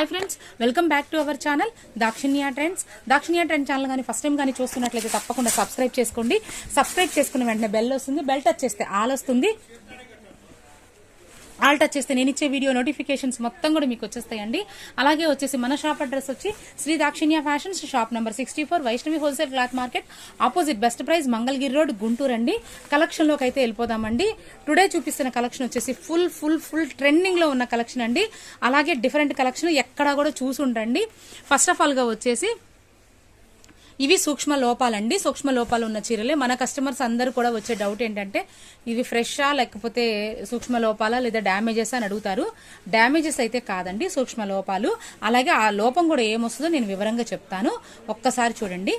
Hi friends welcome back to our channel Dakshinya trends Dakshinya trend channel కానీ first time కానీ చూస్తున్నట్లయితే తప్పకుండా subscribe చేసుకోండి. సబ్స్క్రైబ్ చేసుకున్న వెంటనే బెల్ వస్తుంది బెల్ టచ్ చేస్తే ఆల్ వస్తుంది ఆల్ టచ్ చేస్తే నేను ఇచ్చే వీడియో నోటిఫికేషన్స్ మొత్తం కూడా మీకు వచ్చేస్తాయండి. అలాగే వచ్చేసి మన షాప్ అడ్రస్ వచ్చి Shri Dakshinya fashions shop number sixty four Vaishnavi wholesale cloth market opposite best price Mangalagiri road Guntur అండి. కలెక్షన్లోకి అయితే వెళ్ళిపోదామండి. టుడే చూపిస్తున్న కలెక్షన్ వచ్చేసి ఫుల్ ఫుల్ ఫుల్ ట్రెండింగ్లో ఉన్న కలెక్షన్ అండి. అలాగే డిఫరెంట్ కలెక్షన్ ఎక్కడా కూడా చూసి ఉండండి. ఫస్ట్ ఆఫ్ ఆల్గా వచ్చేసి ఇవి సూక్ష్మ లోపాలండి. సూక్ష్మ లోపాలు ఉన్న చీరలే. మన కస్టమర్స్ అందరూ కూడా వచ్చే డౌట్ ఏంటంటే ఇవి ఫ్రెషా లేకపోతే సూక్ష్మ లోపాలా లేదా డ్యామేజెస్ అని అడుగుతారు. డ్యామేజెస్ అయితే కాదండి సూక్ష్మ లోపాలు. అలాగే ఆ లోపం కూడా ఏమొస్తుందో నేను వివరంగా చెప్తాను. ఒక్కసారి చూడండి.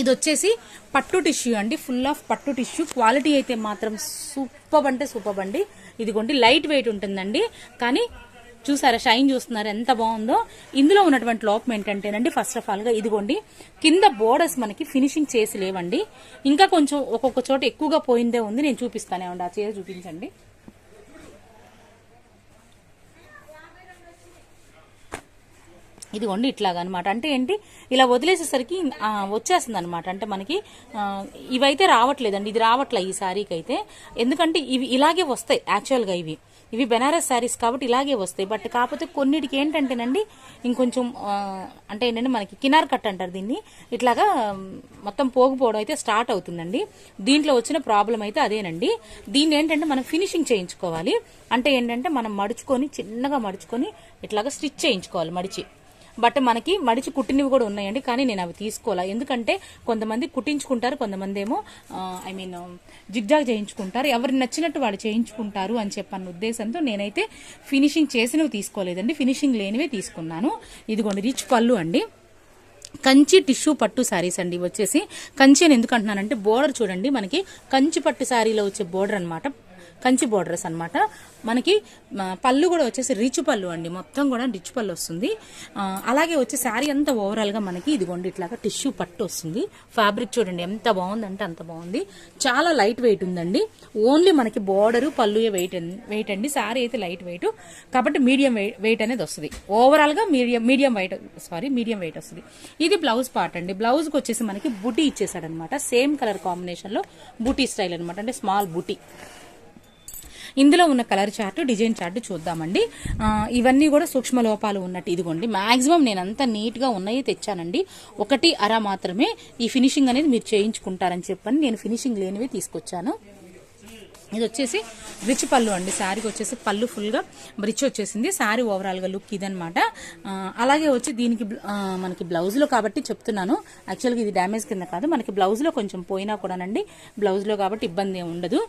ఇది వచ్చేసి పట్టు టిష్యూ అండి. ఫుల్ ఆఫ్ పట్టు టిష్యూ. క్వాలిటీ అయితే మాత్రం సూపర్ అంటే సూపర్ అండి. ఇదిగోండి లైట్ వెయిట్ ఉంటుందండి. కానీ చూసారా షైన్ చూస్తున్నారు ఎంత బాగుందో. ఇందులో ఉన్నటువంటి లోపం ఏంటంటేనండి ఫస్ట్ ఆఫ్ ఆల్గా ఇదిగోండి కింద బోర్డర్స్ మనకి ఫినిషింగ్ చేసి లేవండి. ఇంకా కొంచెం ఒక్కొక్క చోట ఎక్కువగా పోయిందే ఉంది నేను చూపిస్తానే ఉండి ఆ చీర చూపించండి. ఇదిగోండి ఇట్లాగా అనమాట అంటే ఏంటి? ఇలా వదిలేసేసరికి వచ్చేస్తుంది అనమాట అంటే మనకి ఇవైతే రావట్లేదండి. ఇది రావట్లే ఈ శారీకి అయితే ఎందుకంటే ఇవి ఇలాగే వస్తాయి యాక్చువల్గా ఇవి. ఇవి బెనారస్ శారీస్ కాబట్టి ఇలాగే వస్తాయి. బట్ కాకపోతే కొన్నిటికి ఏంటంటేనండి ఇంకొంచెం అంటే ఏంటంటే మనకి కినార్ కట్ అంటారు దీన్ని. ఇట్లాగా మొత్తం పోగుపోవడం అయితే స్టార్ట్ అవుతుందండి. దీంట్లో వచ్చిన ప్రాబ్లం అయితే అదేనండి. దీన్ని ఏంటంటే మనం ఫినిషింగ్ చేయించుకోవాలి. అంటే ఏంటంటే మనం మడుచుకొని చిన్నగా మడుచుకొని ఇట్లాగా స్టిచ్ చేయించుకోవాలి మడిచి. బట్ మనకి మడిచి కుట్టినవి కూడా ఉన్నాయండి. కానీ నేను అవి తీసుకోవాలా? ఎందుకంటే కొంతమంది కుట్టించుకుంటారు కొంతమంది ఏమో ఐ మీన్ జిగ్జాగ్ చేయించుకుంటారు. ఎవరు నచ్చినట్టు వాళ్ళు చేయించుకుంటారు అని చెప్పన్న ఉద్దేశంతో నేనైతే ఫినిషింగ్ చేసినవి తీసుకోలేదండి. ఫినిషింగ్ లేనివే తీసుకున్నాను. ఇదిగోండి రిచ్ పళ్ళు అండి. కంచి టిష్యూ పట్టు శారీస్ అండి వచ్చేసి. కంచి అని ఎందుకంటున్నానంటే బోర్డర్ చూడండి. మనకి కంచి పట్టు శారీలో వచ్చే బోర్డర్ అన్నమాట. కంచి బోర్డర్స్ అనమాట మనకి పళ్ళు కూడా వచ్చేసి రిచ్ పళ్ళు అండి. మొత్తం కూడా రిచ్ పళ్ళు వస్తుంది. అలాగే వచ్చి శారీ అంతా ఓవరాల్గా మనకి ఇదిగోండి ఇట్లాగా టిష్యూ పట్టు వస్తుంది. ఫ్యాబ్రిక్ చూడండి ఎంత బాగుందంటే అంత బాగుంది. చాలా లైట్ వెయిట్ ఉందండి. ఓన్లీ మనకి బోర్డర్ పళ్ళు వెయిట్ వెయిట్ అండి. శారీ అయితే లైట్ వెయిట్ కాబట్టి మీడియం వెయిట్ అనేది వస్తుంది. ఓవరాల్గా medium medium weight sorry medium weight వస్తుంది. ఇది బ్లౌజ్ పార్ట్ అండి. బ్లౌజ్కి వచ్చేసి మనకి బుటీ ఇచ్చేసాడనమాట సేమ్ కలర్ కాంబినేషన్లో బుటీ స్టైల్ అనమాట అంటే స్మాల్ బుటీ. ఇందులో ఉన్న కలర్ చార్ట్ డిజైన్ చార్ట్ చూద్దామండి. ఇవన్నీ కూడా సూక్ష్మ లోపాలు ఉన్నట్టు ఇదిగోండి. మాక్సిమం నేను అంత నీట్గా ఉన్నాయి తెచ్చానండి. ఒకటి అర మాత్రమే ఈ ఫినిషింగ్ అనేది మీరు చేయించుకుంటారని చెప్పని నేను ఫినిషింగ్ లేనివి తీసుకొచ్చాను. ఇది వచ్చేసి రిచ్ పళ్ళు అండి. శారీకి వచ్చేసి పళ్ళు ఫుల్గా రిచ్ వచ్చేసింది. శారీ ఓవరాల్గా లుక్ ఇదనమాట అలాగే వచ్చి దీనికి మనకి బ్లౌజ్లో కాబట్టి చెప్తున్నాను. యాక్చువల్గా ఇది డ్యామేజ్ కింద కాదు. మనకి బ్లౌజ్లో కొంచెం పోయినా కూడానండి. బ్లౌజ్లో కాబట్టి ఇబ్బంది ఉండదు.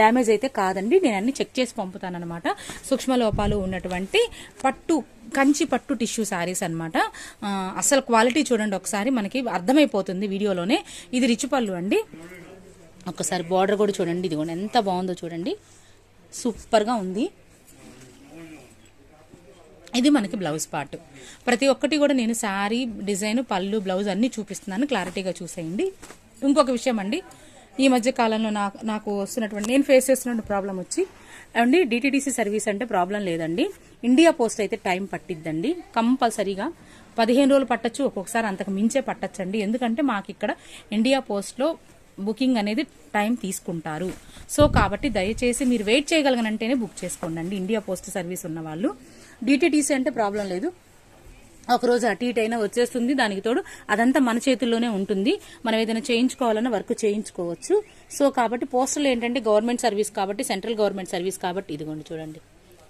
డ్యామేజ్ అయితే కాదండి. నేను అన్ని చెక్ చేసి పంపుతానమాట సూక్ష్మ లోపాలు ఉన్నటువంటి పట్టు కంచి పట్టు టిష్యూ శారీస్ అనమాట అసలు క్వాలిటీ చూడండి ఒకసారి మనకి అర్థమైపోతుంది వీడియోలోనే. ఇది రిచ్ పళ్ళు అండి. ఒక్కసారి బార్డర్ కూడా చూడండి ఇది కూడా ఎంత బాగుందో చూడండి. సూపర్గా ఉంది. ఇది మనకి బ్లౌజ్ పార్ట్. ప్రతి ఒక్కటి కూడా నేను శారీ డిజైన్ పళ్ళు బ్లౌజ్ అన్నీ చూపిస్తున్నాను. క్లారిటీగా చూసేయండి. ఇంకొక విషయం అండి. ఈ మధ్య కాలంలో నాకు నాకు వస్తున్నటువంటి నేను ఫేస్ చేస్తున్న ప్రాబ్లం వచ్చి అండి డిటీడీసీ సర్వీస్ అంటే ప్రాబ్లం లేదండి. ఇండియా పోస్ట్ అయితే టైం పట్టిద్దండి. కంపల్సరీగా పదిహేను రోజులు పట్టచ్చు ఒక్కొక్కసారి అంతకు మించే పట్టచ్చండి. ఎందుకంటే మాకు ఇక్కడ ఇండియా పోస్ట్లో బుకింగ్ అనేది టైం తీసుకుంటారు. సో కాబట్టి దయచేసి మీరు వెయిట్ చేయగలగనంటేనే బుక్ చేసుకోండి. ఇండియా పోస్ట్ సర్వీస్ ఉన్న వాళ్ళు డిటీడీసీ అంటే ప్రాబ్లం లేదు. ఒక రోజు అటు ఇటు అయినా వచ్చేస్తుంది దానికి తోడు అదంతా మన చేతుల్లోనే ఉంటుంది. మనం ఏదైనా చేయించుకోవాలన్నా వర్క్ చేయించుకోవచ్చు. సో కాబట్టి పోస్టల్ ఏంటంటే గవర్నమెంట్ సర్వీస్ కాబట్టి సెంట్రల్ గవర్నమెంట్ సర్వీస్ కాబట్టి ఇదిగోండి చూడండి.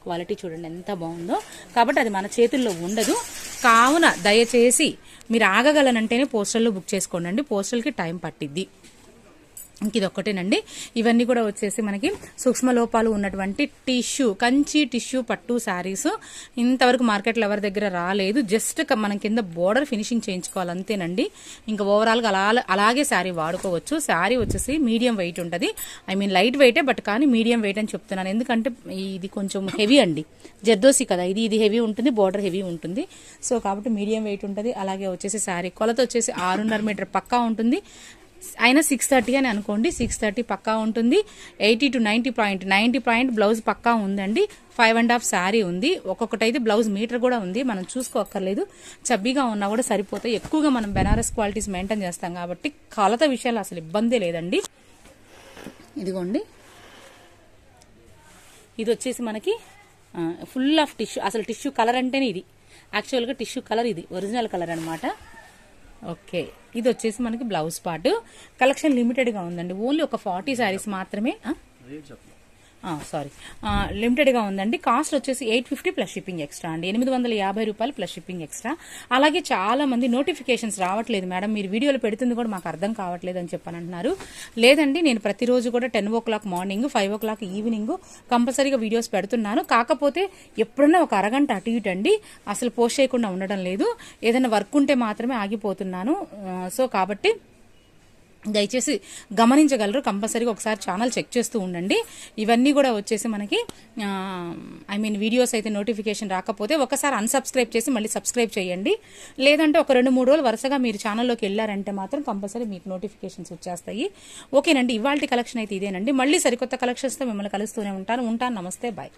క్వాలిటీ చూడండి ఎంత బాగుందో. కాబట్టి అది మన చేతుల్లో ఉండదు. కావున దయచేసి మీరు ఆగగలనంటేనే పోస్టల్లో బుక్ చేసుకోండి. పోస్టల్కి టైం పట్టిద్ది. ఇది ఒక్కటేనండి ఇవన్నీ కూడా వచ్చేసి మనకి సూక్ష్మ లోపాలు ఉన్నటువంటి టిష్యూ కంచి టిష్యూ పట్టు శారీస్. ఇంతవరకు మార్కెట్లో ఎవరి దగ్గర రాలేదు. జస్ట్ మనం కింద బోర్డర్ ఫినిషింగ్ చేయించుకోవాలి అంతేనండి ఇంకా ఓవరాల్గా అలా అలాగే శారీ వాడుకోవచ్చు. శారీ వచ్చేసి మీడియం వెయిట్ ఉంటుంది. ఐ మీన్ లైట్ వెయిటే బట్ కానీ మీడియం వెయిట్ అని చెప్తున్నాను. ఎందుకంటే ఇది కొంచెం హెవీ అండి. జర్దోసి కదా ఇది ఇది హెవీ ఉంటుంది బోర్డర్ హెవీ ఉంటుంది. సో కాబట్టి మీడియం వెయిట్ ఉంటుంది. అలాగే వచ్చేసి శారీ కొలత వచ్చేసి ఆరున్నర మీటర్ పక్కా ఉంటుంది. అయినా సిక్స్ థర్టీ అని అనుకోండి సిక్స్ థర్టీ పక్కా ఉంటుంది. Eighty to ninety point ninety point blouse పక్కా ఉందండి. ఫైవ్ అండ్ హాఫ్ శారీ ఉంది. ఒక్కొక్కటైతే బ్లౌజ్ మీటర్ కూడా ఉంది. మనం చూసుకోక్కర్లేదు. చబ్బీగా ఉన్నా కూడా సరిపోతాయి. ఎక్కువగా మనం బెనారస్ క్వాలిటీస్ మెయింటైన్ చేస్తాం కాబట్టి కొలత విషయాలు అసలు ఇబ్బందే లేదండి. ఇదిగోండి. ఇది వచ్చేసి మనకి ఫుల్ ఆఫ్ టిష్యూ అసలు టిష్యూ కలర్ అంటేనే ఇది. యాక్చువల్గా టిష్యూ కలర్ ఇది. ఒరిజినల్ కలర్ అనమాట ఓకే. ఇది వచ్చేసి మనకి బ్లౌజ్ పార్ట్ కలెక్షన్ లిమిటెడ్గా ఉందండి. ఓన్లీ ఒక ఫార్టీ శారీస్ మాత్రమే సారీ లిమిటెడ్గా ఉందండి. కాస్ట్ వచ్చేసి eight fifty plus shipping extra అండి. ఎనిమిది వందల యాభై రూపాయలు ప్లస్ షిప్పింగ్ ఎక్స్ట్రా అలాగే చాలా మంది నోటిఫికేషన్స్ రావట్లేదు మేడం. మీరు వీడియోలు పెడుతుంది కూడా మాకు అర్థం కావట్లేదు అని చెప్పని అంటున్నారు లేదండి నేను ప్రతిరోజు కూడా ten o'clock morning five o'clock evening కంపల్సరీగా వీడియోస్ పెడుతున్నాను. కాకపోతే ఎప్పుడన్నా ఒక అరగంట అటు ఇటు అండి అసలు పోస్ట్ చేయకుండా ఉండడం లేదు. ఏదైనా వర్క్ ఉంటే మాత్రమే ఆగిపోతున్నాను. సో కాబట్టి దయచేసి గమనించగలరు. కంపల్సరీగా ఒకసారి ఛానల్ చెక్ చేస్తూ ఉండండి. ఇవన్నీ కూడా వచ్చేసి మనకి ఐ మీన్ వీడియోస్ అయితే నోటిఫికేషన్ రాకపోతే ఒకసారి అన్సబ్స్క్రైబ్ చేసి మళ్ళీ సబ్స్క్రైబ్ చేయండి. లేదంటే ఒక రెండు మూడు రోజులు వరుసగా మీరు ఛానల్లోకి వెళ్ళారంటే మాత్రం కంపల్సరీ మీకు నోటిఫికేషన్స్ వచ్చేస్తాయి. ఓకేనండి ఇవాళ కలెక్షన్ అయితే ఇదేనండి. మళ్ళీ సరికొత్త కలెక్షన్స్తో మిమ్మల్ని కలుస్తూనే ఉంటాను. ఉంటాను. నమస్తే. బాయ్.